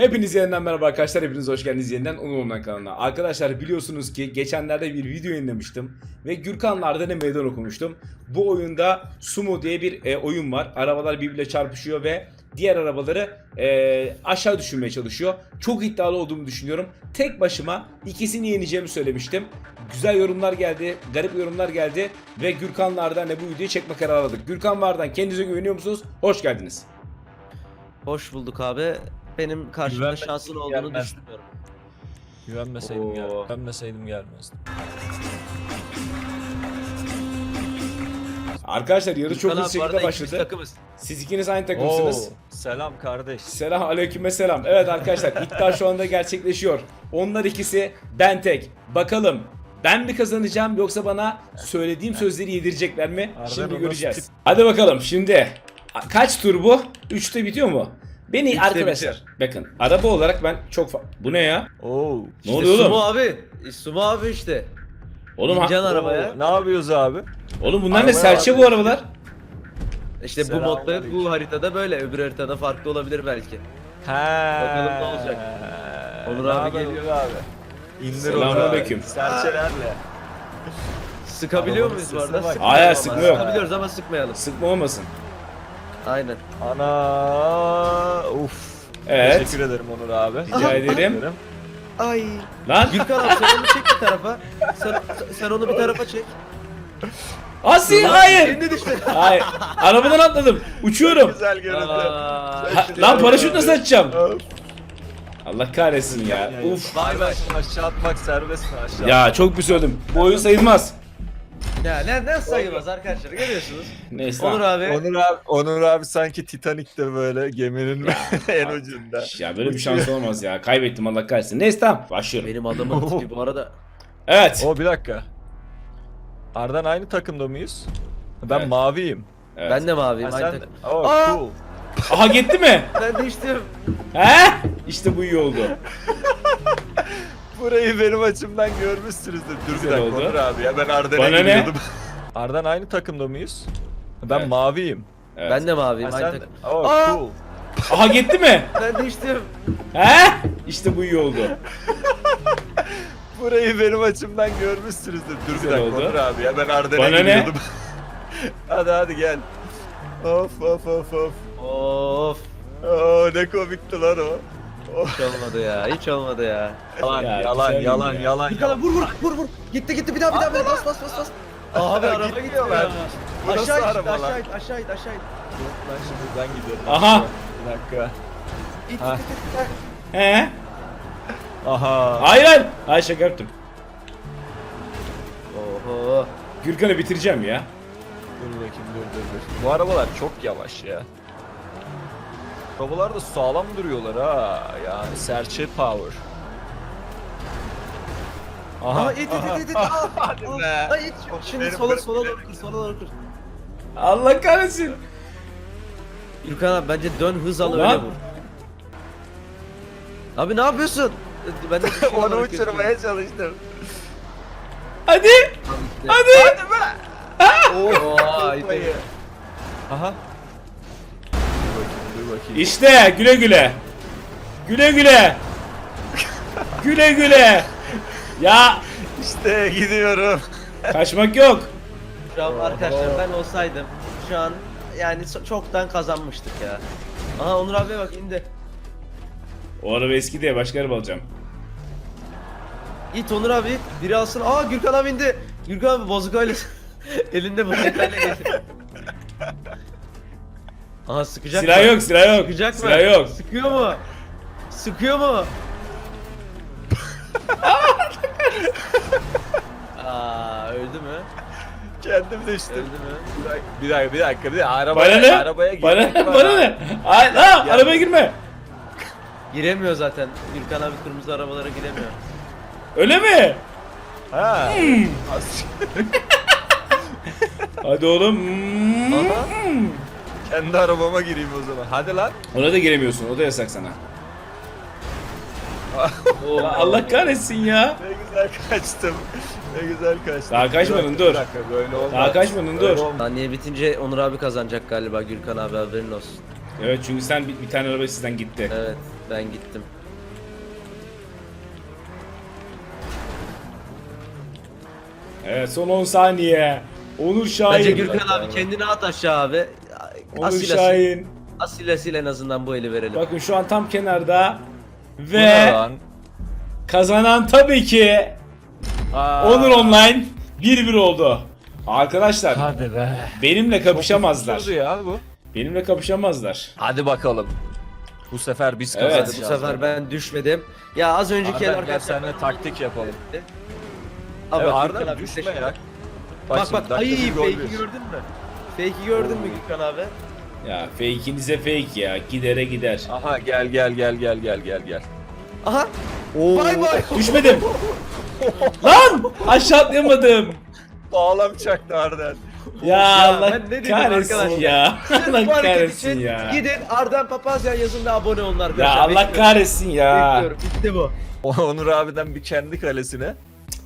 Hepiniz yeniden merhaba arkadaşlar. Hepiniz hoş geldiniz yeniden Onur'un kanalına. Arkadaşlar biliyorsunuz ki geçenlerde bir video yayınlamıştım. Ve Gürkan'la Arden'e meydan okumuştum. Bu oyunda Sumo diye bir e, oyun var. Arabalar birbiriyle çarpışıyor ve diğer arabaları e, aşağı düşürmeye çalışıyor. Çok iddialı olduğumu düşünüyorum. Tek başıma ikisini yeneceğimi söylemiştim. Güzel yorumlar geldi, garip yorumlar geldi ve Gürkan'la Arden'le bu videoyu çekme kararı aldık. Gürkan ve Arden kendinize güveniyor musunuz? Hoş geldiniz. Hoş bulduk abi. Benim karşımda Güvenme- şansın olduğunu gelmez. düşünmüyorum. Güvenmeseydim gel. Oo. Güvenmeseydim gelmezdim. Arkadaşlar yarı çok Gürkan hızlı abi, bu arada şekilde ikimiz başladı. takımız. Siz ikiniz aynı takımsınız. Oo, selam kardeş. Selam aleyküm selam. Evet arkadaşlar iddia şu anda gerçekleşiyor. Onlar ikisi ben tek. Bakalım ben mi kazanacağım yoksa bana söylediğim sözleri yedirecekler mi? Arda Şimdi göreceğiz. Hadi bakalım şimdi. Kaç tur bu? 3'te bitiyor mu? Beni Üçte arkadaşlar bakın araba olarak ben çok fa- Bu ne ya? Oo. Ne İşte oluyor Sumo abi. E, Sumo abi işte. Oğlum, ha- Can arabaya. Ne yapıyoruz abi? oğlum bunlar ne Arabaya serçe abi. bu arabalar? İşte bu modda Selamünaleyküm. bu haritada böyle. Öbür haritada farklı olabilir belki. He. Bakalım ne olacak. Onur Ne abi haber geliyor. Onur abi. İndir Selamünaleyküm. Onur abi. Serçelerle. Sıkabiliyor Arabanın muyuz bu arada? sesine bak. Sıkmayalım Hayır, ama. yok. Sıkabiliyoruz ama sıkmayalım. Sıkma olmasın. Aynen. Ana. Uf. Evet. Teşekkür ederim Onur abi. Rica ederim. Ay. Lan Gürkan abi sen onu çek bir tarafa. Sen, sen onu bir tarafa çek. Asi hayır. Şimdi düştü. Hayır. Arabadan atladım. Uçuyorum. Güzel görüntü. Aa, Ha, lan paraşüt nasıl açacağım? Allah kahretsin ya. Uf. Vay vay. Aşağı atmak serbest mi aşağı? Ya çok bir söyledim. Bu oyun sayılmaz. Ya ne, ne sayılmaz arkadaşlar görüyorsunuz. Neyse. Onur abi. Onur abi, Onur abi sanki Titanik'te böyle geminin en ucunda. Ya böyle bir şans olmaz ya. Kaybettim Allah kahretsin. Neyse tamam. Başlıyorum. Benim adamın tipi bu arada. Evet. O bir dakika. Ardan aynı takımda mıyız? Ben Evet. maviyim. evet. Ben de maviyim. Ha, sen... Oh, Aa! cool. Aha gitti mi? Ben değiştim. He? İşte bu iyi oldu. Burayı benim açımdan görmüşsünüzdür. Dur bir Güzel dakika oldu. Onur abi ya ben Arden'e Bana ne? gidiyordum. Ardan aynı takımda mıyız? Ben Evet. maviyim. Evet. Ben de maviyim. Ha, Aynı sen... takım. Oh, Aa! cool. Aha gitti mi? Ben değiştim. He? İşte bu iyi oldu. Burayı benim açımdan görmüşsünüzdür. Dur bir Güzel dakika oldu. Onur abi ya ben Arden'e Bana ne? gidiyordum. hadi hadi gel. Of of of of. Of. Oo, ne komikti lan o. Hiç olmadı ya. Hiç olmadı ya. Yalan Ya, yalan güzel yalan ya. yalan. Bir tane vur vur vur vur. Gitti gitti bir daha bir daha bir daha bas bas bas bas. Abi araba gidiyor Gitmiyorlar. ya. Bu nasıl Aşağı it araba lan? aşağı it aşağı it aşağı it. Ben şimdi ben gidiyorum. Aha. Bir dakika. İt Ha. it it it. He? Aha. Hayır hayır. Hayır şaka yaptım. Oho. Gürkan'ı bitireceğim ya. Dur bakayım dur dur dur. Bu arabalar çok yavaş ya. Arabalar da sağlam duruyorlar ha. Yani serçe power. Aha it it it it it. Aa, Hadi aa, be. aa, it. Şimdi Benim sola sola doğru kır sola doğru kır. Allah kahretsin. Gürkan abi bence dön hız al öyle vur. Abi ne yapıyorsun? Ben de Onu uçurmaya çalıştım. Hadi. Hadi. Oha it it. Aha. Bakayım. İşte güle güle. Güle güle. güle güle. Ya İşte gidiyorum. kaçmak yok. Şu an arkadaşlar ben olsaydım şu an yani so- çoktan kazanmıştık ya. Aha Onur abiye bak indi. O araba eski diye başka araba alacağım. İt Onur abi. Biri alsın. Aa Gürkan abi indi. Gürkan abi bozuk öyle. Elinde bozukayla geçti. Aha sıkacak Silah mı? yok, silah yok. Sıkacak mı? Silah yok. Sıkıyor mu? Sıkıyor mu? Aa öldü mü? Kendim Öldü düştüm. mü? Bir dakika bir dakika bir dakika. Arabaya, Bana ne? Arabaya Bana girmek ne? Bana ne? Ay, la, arabaya girme. Giremiyor zaten. Gürkan abi kırmızı arabalara giremiyor. Öyle mi? Ha. Hmm. As- Hadi oğlum. Hmm. Aha. Kendi arabama gireyim o zaman. Hadi lan. Ona da giremiyorsun. O da yasak sana. Allah kahretsin ya. Ne güzel kaçtım. Ne güzel kaçtım. Daha kaçmadın, Bir dakika, dur. Bir dakika böyle olmaz. Daha kaçmadın, Böyle dur. olmaz. Saniye bitince Onur abi kazanacak galiba Gürkan abi haberin olsun. Evet çünkü sen bir, bir tane araba sizden gitti. Evet ben gittim. Evet son 10 saniye. Onur Şahin. Bence Gürkan abi kendini at aşağı abi. Onur Asil Şahin. asil asil en azından bu eli verelim. Bakın şu an tam kenarda. Ve kazanan tabii ki Aa, Onur Online 1-1 oldu. Arkadaşlar Hadi be. benimle kapışamazlar. Çok ya bu. Benimle kapışamazlar. Hadi bakalım. Bu sefer biz Evet. kazanacağız. bu sefer ben düşmedim. Ya az önceki el Arda gel arkadaşlar. seninle taktik yapalım. Abi Evet, bak, Arda düşme ya. Bak şimdi bak dakika ay bir gol fake'i bir. gördün mü? Fake'i gördün mü Gürkan abi? Ya fake'inize fake ya. Gidere gider. Aha gel gel gel gel gel gel gel. Aha. Bay bay. Düşmedim. Lan aşağı atlayamadım. Bağlam çaktı Arden. Ya, Ya, Allah ben ne dedim kahretsin arkadaşlar? ya. Allah Bu hareket kahretsin için ya. Gidin Arden Papazyan yazın ve abone olun Ya arkadaşlar. Allah Bekliyorum. kahretsin ya. Bekliyorum. Bitti bu. Onur abiden bir kendi kalesine.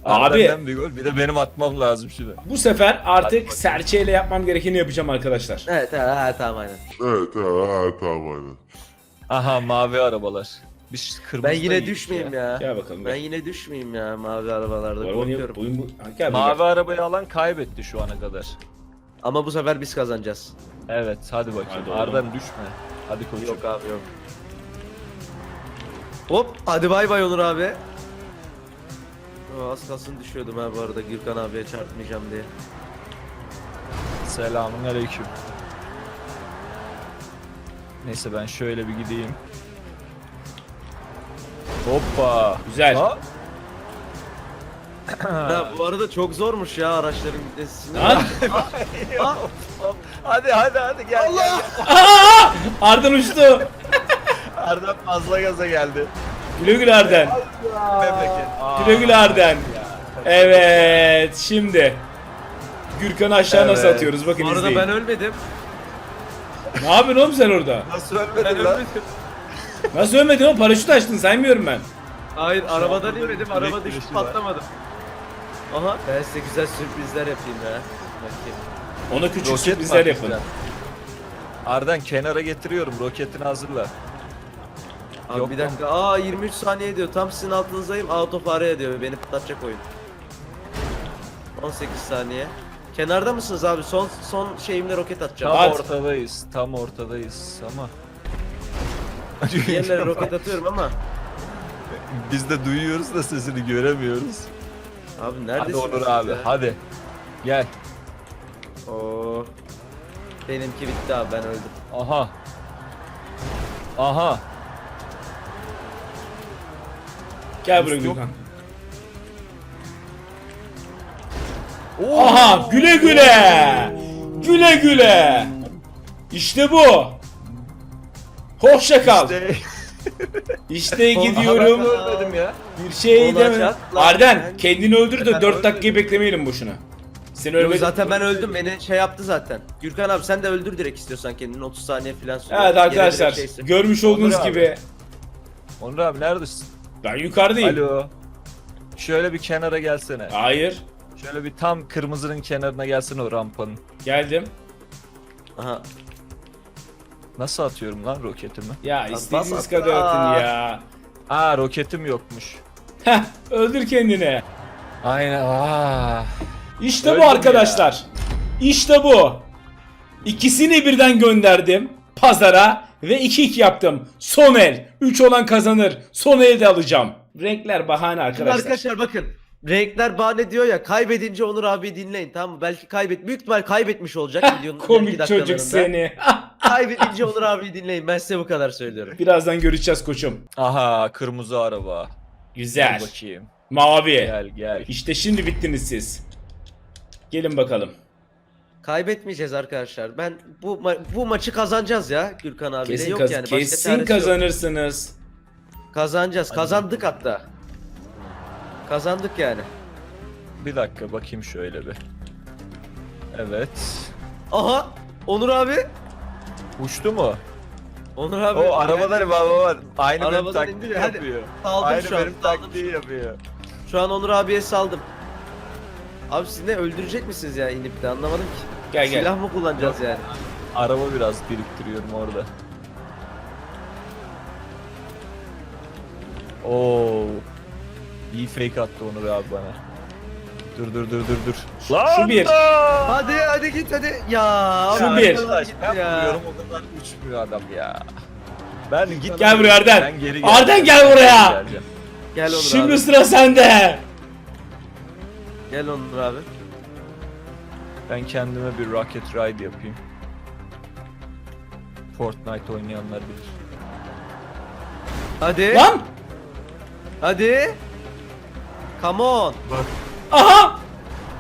Abi. Bir gol. Bir de benim atmam lazım şimdi. Bu sefer artık serçeyle yapmam gerekeni yapacağım arkadaşlar. Evet evet, evet tamam aynen. Evet, evet, evet, tamam aynen. Aha mavi arabalar. Biz kırmızı Ben yine düşmeyeyim ya. Gel bakalım. Ben Gel. yine düşmeyeyim ya mavi arabalarda Bu araba niye- korkuyorum. oyun bu. Ha, Gel Mavi Mavi. arabayı alan kaybetti şu ana kadar. Ama bu sefer biz kazanacağız. Evet hadi bakayım. Hadi oğlum. Arden düşme. Hadi koçum. Yok abi yok. Hop hadi bay bay Onur abi. Az kalsın düşüyordum ha bu arada Gürkan abiye çarpmayacağım diye. Selamun aleyküm. Neyse ben şöyle bir gideyim. Hoppa. Güzel. Ha? Ya bu arada çok zormuş ya araçların gitmesi. Lan. Ah, hadi hadi hadi gel gel. gel. Aa! Arden uçtu. Arden fazla gaza geldi. Güle güle Arden. Memleket. Aa. Güle güle Arden. Evet şimdi. Gürkan'ı aşağı nasıl Evet. atıyoruz bakın bu arada izleyin. ben ölmedim. Ne yapıyorsun oğlum sen orada? Nasıl Ben ölmedin lan? ölmedim. Nasıl ölmedin oğlum? Paraşüt açtın saymıyorum ben. Hayır arabadan inmedim araba güreşi var. patlamadım. Aha ben size güzel sürprizler yapayım ya. Bakayım. Ona küçük Roket sürprizler var yapın. Arden kenara getiriyorum. Roketini hazırla. Abi Yok bir dakika. Aa 23 saniye diyor. Tam sizin altınızdayım. Auto fare diyor. Beni patlatacak oyun. 18 saniye. Kenarda mısınız abi? Son son şeyimle roket atacağım. Tam At. ortadayız. Tam ortadayız ama. Diğerlere roket atıyorum ama. Biz de duyuyoruz da sesini göremiyoruz. Abi Hadi neredesiniz? Onur siz abi ya? hadi. Gel. Oo. Benimki bitti abi ben öldüm. Aha. Aha. Gel buraya. Gürkan. Aha güle güle. Güle güle. İşte bu. Hoşça kal. İşte, İşte gidiyorum. ölmedim ya. Bir şey deme. Arden kendini öldür de Ben 4 dakikayı beklemeyelim boşuna. Seni Yok, zaten ben öldüm. Beni şey yaptı zaten. Gürkan abi sen de öldür direkt istiyorsan kendini 30 saniye falan sürüyor. Evet arkadaşlar görmüş olduğunuz Onur abi. gibi Onur abi neredesin? Ben yukarıdayım. Alo. Şöyle bir kenara gelsene. Hayır Şöyle bir tam kırmızının kenarına gelsene o rampanın. geldim. Aha. Nasıl atıyorum lan roketimi? Ya bas istediğiniz kadar atın ya. Aa roketim yokmuş. Heh öldür kendini. Aynen. Aa. İşte Öldüm bu arkadaşlar. İşte bu. İkisini birden gönderdim pazara ve 2-2 yaptım. Son el. 3 olan kazanır. Son elde alacağım. Renkler bahane arkadaşlar. arkadaşlar bakın. Renkler bahane diyor ya kaybedince Onur abi dinleyin tamam mı? Belki kaybet büyük ihtimal kaybetmiş olacak videonun Komik çocuk seni. Kaybedince Onur abi dinleyin ben size bu kadar söylüyorum. Birazdan göreceğiz koçum. Aha kırmızı araba. Güzel. Gel bakayım. Mavi. Gel gel. İşte şimdi bittiniz siz. Gelin bakalım. Kaybetmeyeceğiz arkadaşlar. Ben bu ma- bu maçı kazanacağız ya Gürkan abi. Kesin, yok kaz- yani. Başka kesin çaresi yok. kazanırsınız. Kazanacağız. Kazandık hatta. Kazandık yani. Bir dakika bakayım şöyle bir. Evet. Aha! Onur abi. Uçtu mu? Onur abi. O arabalar baba var. Aynı benim Arabadan taktiği indi. Hadi. yapıyor. Saldım Aynı şu an, benim saldım taktiği yapıyor. Şu an Onur abiye saldım. Abi siz ne öldürecek misiniz ya inip de anlamadım ki. Gel gel. Silah mı kullanacağız yani? Araba biraz biriktiriyorum orada. Oo. İyi fake attı Onur abi bana. Dur dur dur dur dur. Lan Şu bir. Hadi hadi git hadi. Ya. Şu bir. Arkadaş ben ya. o kadar uçmuyor adam ya. Ben git gel buraya Arden. Gel. Arden gel buraya. Gel, gel. gel Şimdi abi. sıra sende. Gel Onur abi. Ben kendime bir rocket ride yapayım. Fortnite oynayanlar bilir. Hadi. Lan. Hadi. Come on. Aha.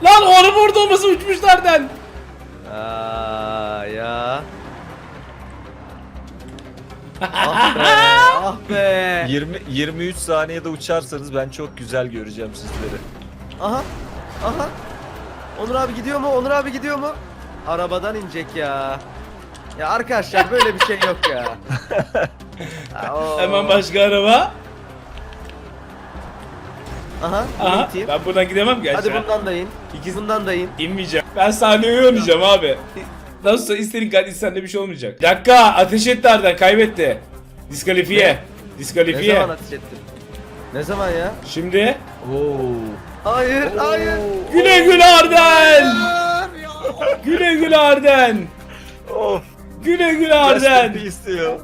Lan o araba orada olması uçmuş nereden? Aa ya. ah be. Ah be. 20 23 saniyede uçarsanız ben çok güzel göreceğim sizleri. Aha. Aha. Onur abi gidiyor mu? Onur abi gidiyor mu? Arabadan inecek ya. Ya arkadaşlar böyle bir şey yok ya. Oo. Hemen başka araba. Aha. Aha. Ben buradan gidemem gerçi. Hadi ha. bundan da in. İkisi- Bundan da in. İnmeyeceğim. Ben sahneye oynayacağım abi. Nasılsa istediğin kadar sende bir şey olmayacak. Dakika ateş etti Arden kaybetti. Diskalifiye. Ne Diskalifiye. zaman ateş ettin? Ne zaman ya? Şimdi Oo. Hayır, hayır. güle güle Arden. Güle güle Arden. Of. Güle güle Arden. İstiyor.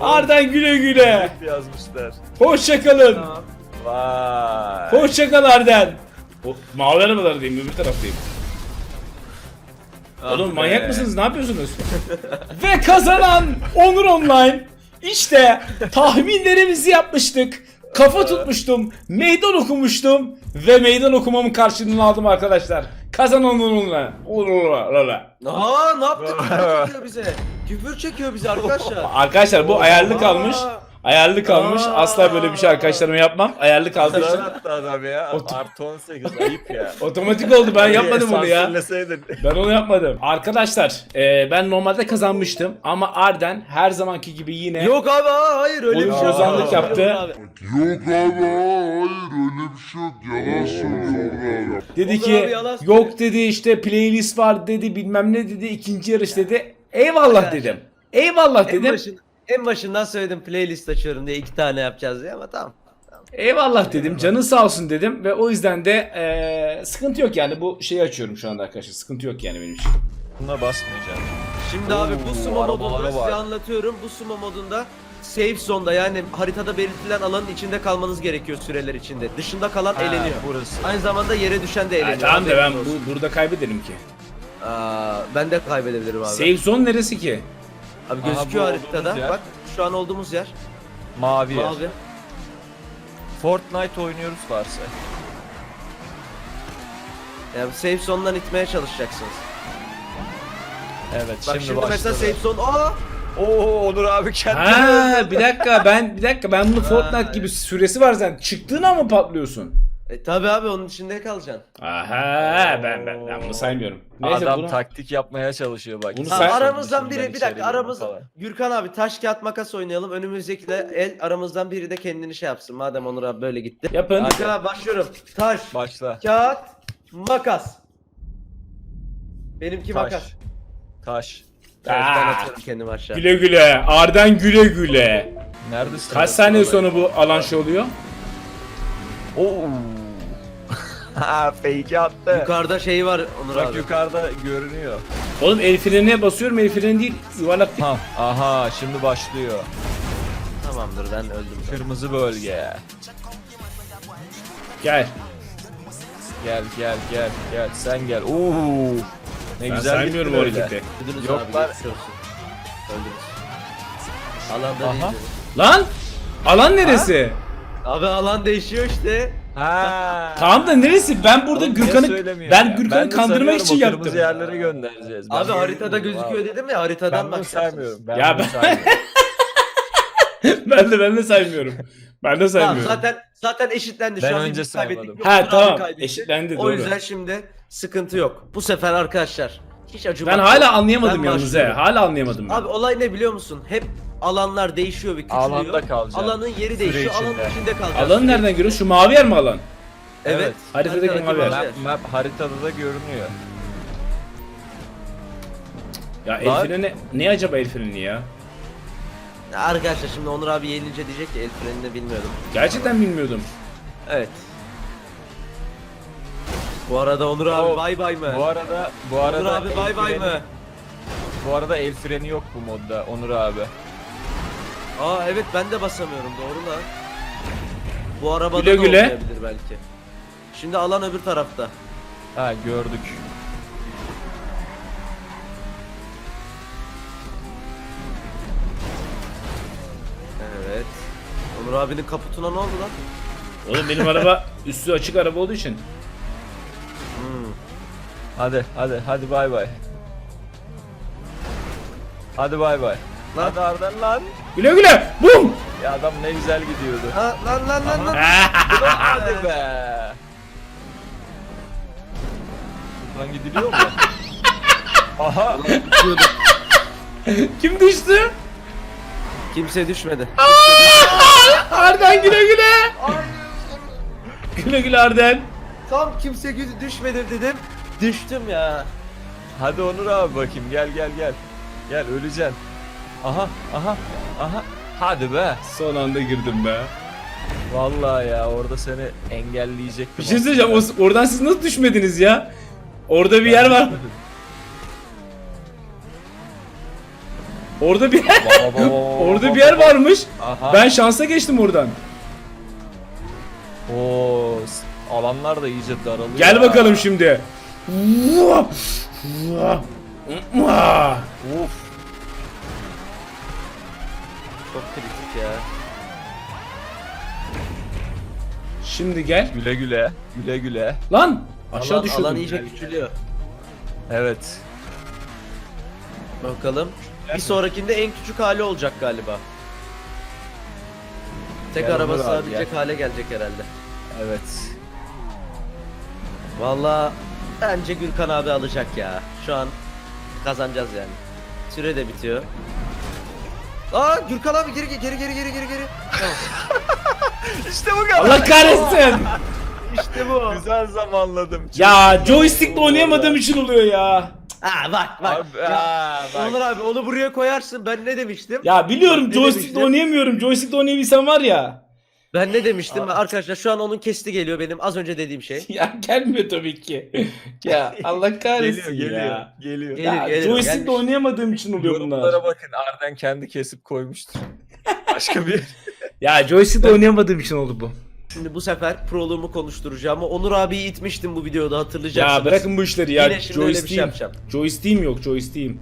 Arden güle güle. yazmışlar. Hoşça kalın. Tamam. Vay. Hoşça kal Arden. O, mavi arabalardayım öbür taraftayım. Oğlum Ah manyak be. mısınız? Ne yapıyorsunuz? Ve kazanan Onur Online. İşte tahminlerimizi yapmıştık. Kafa tutmuştum. Meydan okumuştum. Ve meydan okumamın karşılığını aldım arkadaşlar. Kazanan Online. Olur Aa ne yaptın? Küfür çekiyor bize. Küfür çekiyor bize arkadaşlar. Arkadaşlar bu ayarlı kalmış. Ayarlı kalmış. Aa. Asla böyle bir şey arkadaşlarıma yapmam. Ayarlı kaldığı için. Attı adam ya. Ot- Artı 18 ayıp ya. Otomatik oldu. Ben yapmadım onu ya. Sansürleseydin. Ben onu yapmadım. Arkadaşlar e, ben normalde kazanmıştım ama Arden her zamanki gibi yine Yok abi aa, hayır öyle bir Oyun şey yok. bozanlık yaptı. abi. Yok abi hayır öyle bir şey yok. Yalan söylüyor abi. dedi ki abi yalan söylüyor. yok dedi işte playlist var dedi bilmem ne dedi ikinci yarış dedi. Eyvallah dedim. Eyvallah En, dedim. başın, en başından söyledim playlist açıyorum diye iki tane yapacağız diye ama tamam. Eyvallah dedim. Canın sağ olsun dedim ve o yüzden de e, sıkıntı yok yani bu şeyi açıyorum şu anda arkadaşlar. Sıkıntı yok yani benim için. Buna basmayacağım. Şimdi abi bu sumo arabalara modunda size bak. anlatıyorum. Bu sumo modunda safe zone'da yani haritada belirtilen alanın içinde kalmanız gerekiyor süreler içinde. Dışında kalan Ha, eleniyor. burası. Aynı zamanda yere düşen de Ha, eleniyor. tamam da ben Haberiniz olsun. bu, burada kaybedelim ki. Aa, ben de kaybedebilirim abi. Safe zone neresi ki? Abi Aha, gözüküyor bu haritada. olduğumuz yer. Bak şu an olduğumuz yer. Mavi yer. Mavi. Fortnite oynuyoruz varsa. Yani safe zone'dan itmeye çalışacaksınız. Evet Bak şimdi, şimdi, başladı. mesela safe zone. Aa! Oo Onur abi kendini Ha bir dakika ben bir dakika ben bunu Fortnite gibi süresi var zaten. Çıktığın an mı patlıyorsun? E tabi abi onun içinde kalacaksın. Aha ben ben ben bunu saymıyorum. Neyse Adam bunu taktik yapmaya çalışıyor bak. Bunu Ha, sen- aramızdan biri bir dakika falan. Gürkan abi taş kağıt makas oynayalım. Önümüzdeki de el aramızdan biri de kendini şey yapsın. Madem Onur abi böyle gitti. yapın. Gürkan abi başlıyorum. Taş, Başla. kağıt, makas. Benimki Taş. makas. Taş. Evet, ben Aa. atıyorum kendimi aşağı. Güle güle. Arden güle güle. Neredesin? Kaç saniye sonra bu alan şey oluyor? Oo. ha fake attı. Yukarıda şey var Onur Bak abi. yukarıda görünüyor. Oğlum el frenine basıyorum el freni değil yuvarlak değil. Ha, aha şimdi başlıyor. Tamamdır ben öldüm. Kırmızı bölge. Gel. Gel gel gel gel sen gel. Oo. Ne Ben güzel saymıyorum gitti o böyle. hareketi. Öldünüz Yok abi. lan. Öldünüz. Alanda Aha. Lan! Alan neresi? Abi alan değişiyor işte. Ha. Tamam da neresi? Ben burada Oğlum niye Gürkan'ı söylemiyor ben ya? Gürkan'ı de kandırmak sanıyorum için o yaptım. Kırmızı yerlere göndereceğiz. Ben Abi bunu haritada bilmiyorum gözüküyor abi. dedim ya haritadan Ben bunu bakacaksınız. saymıyorum. Ben Ya bunu ben- saymıyorum. ben de ben de saymıyorum. Ben de Tamam saymıyorum. zaten zaten eşitlendi Ben şu an önce biz kaybettik. saymadım. Ha, abi tamam. kaybetti. Eşitlendi, O doğru. yüzden şimdi sıkıntı yok. Bu sefer arkadaşlar hiç acımak Ben yok. hala anlayamadım Ben yalnız he. başlıyorum. Hala anlayamadım ben. Abi olay ne biliyor musun? Hep alanlar değişiyor ve küçülüyor. Alanda kalacaksın. Alanın yeri Süre değişiyor. Alanın içinde. içinde kalacaksın. Alanı nereden görüyorsun? Şu mavi yer mi alan? Evet. Evet. Haritadaki Haritadaki mavi yer. mavi. Map, map haritada da görünüyor. Ya el Lan. freni ne acaba el freni ya? Arkadaşlar şimdi Onur abi yenilince diyecek ki el frenini bilmiyordum. Gerçekten bilmiyordum. Evet. Bu arada Onur abi Oo, bay bay mı? Bu arada bu arada Onur abi el bay bay freni- mı? Bu arada el freni yok bu modda Onur abi. Aa evet ben de basamıyorum doğru lan. Bu arabada Güle da güle. olmayabilir belki. Şimdi alan öbür tarafta. Ha gördük. Evet. Onur abinin kaputuna ne oldu lan? Oğlum benim araba üstü açık araba olduğu için. Hmm. Hadi hadi hadi bay bay. Hadi bay bay. Lan. Hadi Arden lan. Güle güle. Bum. Ya adam ne güzel gidiyordu. Ha, lan lan lan lan. Hadi be. Buradan gidiliyor mu? Aha. Kim düştü? Kimse düşmedi. Arden güle güle. güle güle Arden. Tam kimse gü- düşmedi dedim. Düştüm ya. Hadi Onur abi bakayım gel gel gel. Gel öleceksin. Aha aha aha. Hadi be. Son anda girdim be. Vallahi ya orada seni engelleyecektim. Bir şey söyleyeceğim. O- oradan siz nasıl düşmediniz ya? Orada bir yer var. Orada bir yer. Orada bir yer varmış. Aha. Ben şansa geçtim oradan. Oo, alanlar da iyice daralıyor. Gel ya. bakalım şimdi. Uf. Çok kritik ya. Şimdi gel. Güle güle. Güle güle. Lan aşağı alan, düşüyordum. alan iyice küçülüyor. Evet. Bakalım. Bir sonrakinde en küçük hali olacak galiba. Tek Gel araba Onur abi, sığabilecek hale gelecek herhalde. Evet. Valla bence Gürkan abi alacak ya. Şu an kazanacağız yani. Süre de bitiyor. Aa Gürkan abi geri geri geri geri geri geri. Tamam. İşte bu kadar. Allah kahretsin. İşte bu. Güzel zamanladım. Çok ya joystickle oynayamadığım için oluyor ya. Aa bak bak. Abi, Ya, aa, bak. Onur abi onu buraya koyarsın. Ben ne demiştim? Ya biliyorum joystickle oynayamıyorum. Joystickle oynayabilsem var ya. Ben ne demiştim? Arkadaşlar şu an onun kesti geliyor benim az önce dediğim şey. Ya gelmiyor tabii ki. ya Allah kahretsin Geliyor geliyor. ya. Geliyor. Geliyor, Ya geliyor, joystickle oynayamadığım için oluyor bunlar. Yorumlara bakın Arden kendi kesip koymuştur. Başka bir Ya joystickle oynayamadığım için oldu bu. Şimdi bu sefer proluğumu konuşturacağım. Onur abiyi itmiştim bu videoda hatırlayacaksınız. Ya bırakın bu işleri ya. Yine şimdi bir şey Joystick'im. yapacağım. Joystick'im yok joystick'im.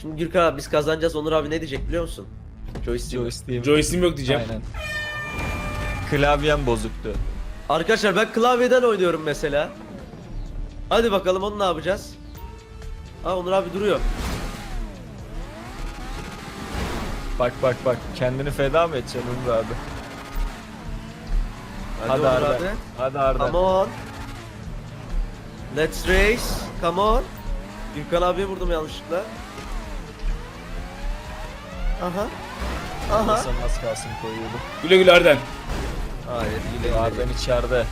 Şimdi Gürkan abi biz kazanacağız. Onur abi ne diyecek biliyor musun? Joystick. joystick'im. Joystick'im yok diyeceğim. Aynen. Klavyem bozuktu. Arkadaşlar ben klavyeden oynuyorum mesela. Hadi bakalım onu ne yapacağız? Aa Onur abi duruyor. Bak bak bak kendini feda mı edeceksin Onur abi? Hadi, Hadi, Onur Arden. abi. Hadi Arden. Come on. Let's race. Come on. Gürkan abiye vurdum yanlışlıkla. Aha. Aha. Az kalsın koyuyordum. Güle güle Arden. Hayır güle güle. Arden içeride.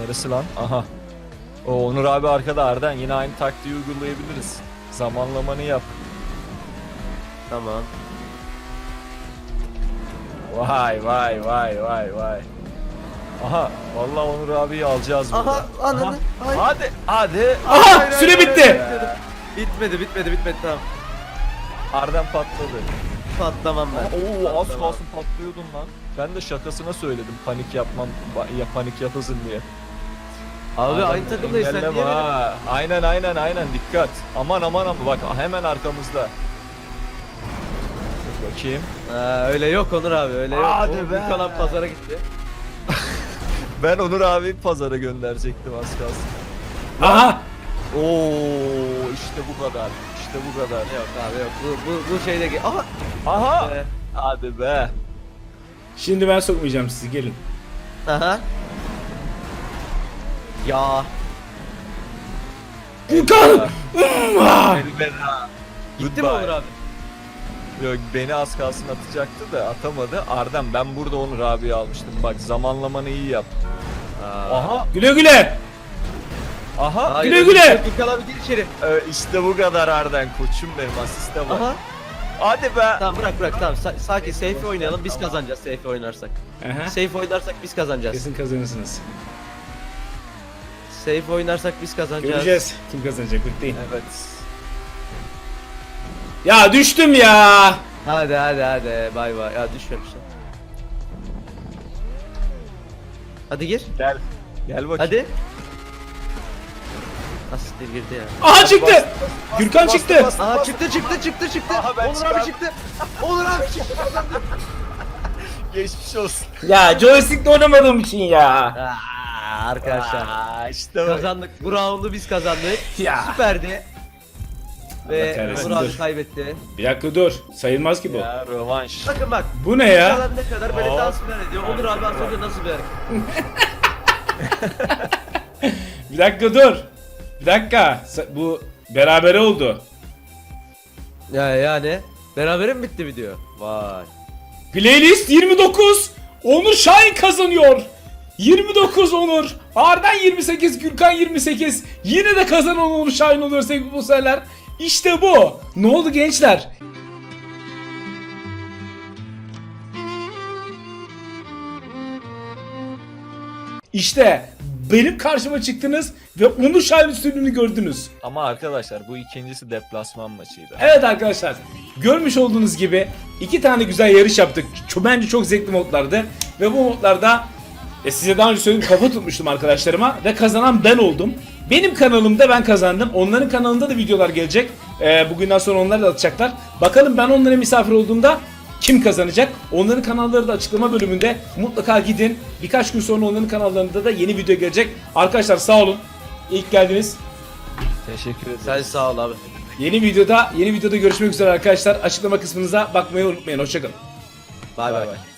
Neresi lan? Aha. O Onur abi arkada Arden yine aynı taktiği uygulayabiliriz. Zamanlamanı yap. Tamam. Vay vay vay vay vay. Aha vallahi Onur abiyi alacağız burada. Aha ananı. Hayır. Hadi hadi. Aha Hayır, süre hayır, bitti. Bitmedi bitmedi bitmedi tamam. Arden patladı. Patlamam ben. Oo az Patlamam. kalsın patlıyordun lan. Ben de şakasına söyledim panik yapmam ba- ya panik yapasın diye. Abi aynı takımdayız sen engelleme niye ha. Aynen aynen aynen dikkat. Aman aman aman bak hemen arkamızda. Dur bakayım. Ha, öyle yok Onur abi öyle yok. Hadi O be. Abi pazara gitti. Ben Onur abi pazara gönderecektim az kalsın. Aha. Oo işte bu kadar. İşte bu kadar. Yok abi yok bu bu, bu şeyde Aha. Aha. Ee, Hadi be. Şimdi ben sokmayacağım sizi gelin. Aha. Ya. Gürkan. Ah! Elveda. Gitti mi Onur abi? Yok beni az kalsın atacaktı da atamadı. Ardem ben burada Onur abiyi almıştım. Bak zamanlamanı iyi yap. Aa. Aha. Güle güle. Aha. Hayır, Güle güle. Gürkan abi gir içeri. Ee, işte bu kadar Arden koçum benim asiste bak. Aha. Hadi be. Tamam bırak bırak tamam. Sa- sakin safe oynayalım. Biz kazanacağız safe oynarsak. Aha. Safe oynarsak biz kazanacağız. Kesin kazanırsınız. Safe oynarsak biz kazanacağız. Göreceğiz. Kim kazanacak bekleyin. Evet. Ya düştüm ya. Hadi hadi hadi bay bay. Ya düşmemişsin. Hadi gir. Gel. Gel bakayım. Hadi. Nasıl girdi ya? Aha çıktı. Gürkan çıktı. bas, Aha bas. çıktı çıktı çıktı çıktı. Aha, ben Onur çıkardım. abi çıktı. Onur abi çıktı. Geçmiş olsun. Ya joystickle oynamadığım için ya. Aa, arkadaşlar. Aa, işte bak. Kazandık. Bu roundu biz kazandık. Ya. Süperdi. Ve kahretsin, Onur abi dur. kaybetti. Bir dakika dur. Sayılmaz ki bu. Ya rövanş. Bakın bak. Bu ne ya? Ne kadar böyle Aa. dans falan ediyor. Onur abi az önce nasıl bir hareket? Bir dakika dur. Bir dakika. Bu berabere oldu. Ya yani. Berabere mi bitti video? Vay. Playlist 29. Onur Şahin kazanıyor. 29 Onur. Arden 28, Gürkan 28. Yine de kazanan Onur Şahin oluyor sevgili bu sefer. İşte bu. Ne oldu gençler? İşte benim karşıma çıktınız ve Onur Şahin üstünlüğünü gördünüz. Ama arkadaşlar bu ikincisi deplasman maçıydı. Evet arkadaşlar görmüş olduğunuz gibi iki tane güzel yarış yaptık. Bence çok zevkli modlardı. Ve bu modlarda e, size daha önce söyledim kafa tutmuştum arkadaşlarıma ve kazanan ben oldum. Benim kanalımda ben kazandım. Onların kanalında da videolar gelecek. E, bugünden sonra onlar da atacaklar. Bakalım ben onlara misafir olduğumda kim kazanacak? Onların kanalları da açıklama bölümünde mutlaka gidin. Birkaç gün sonra onların kanallarında da yeni video gelecek. Arkadaşlar sağ olun. İlk geldiniz. Teşekkür ederim. Sen sağ ol abi. Yeni videoda yeni videoda görüşmek üzere arkadaşlar. Açıklama kısmınıza bakmayı unutmayın. Hoşçakalın. Bay Bay bay. bay.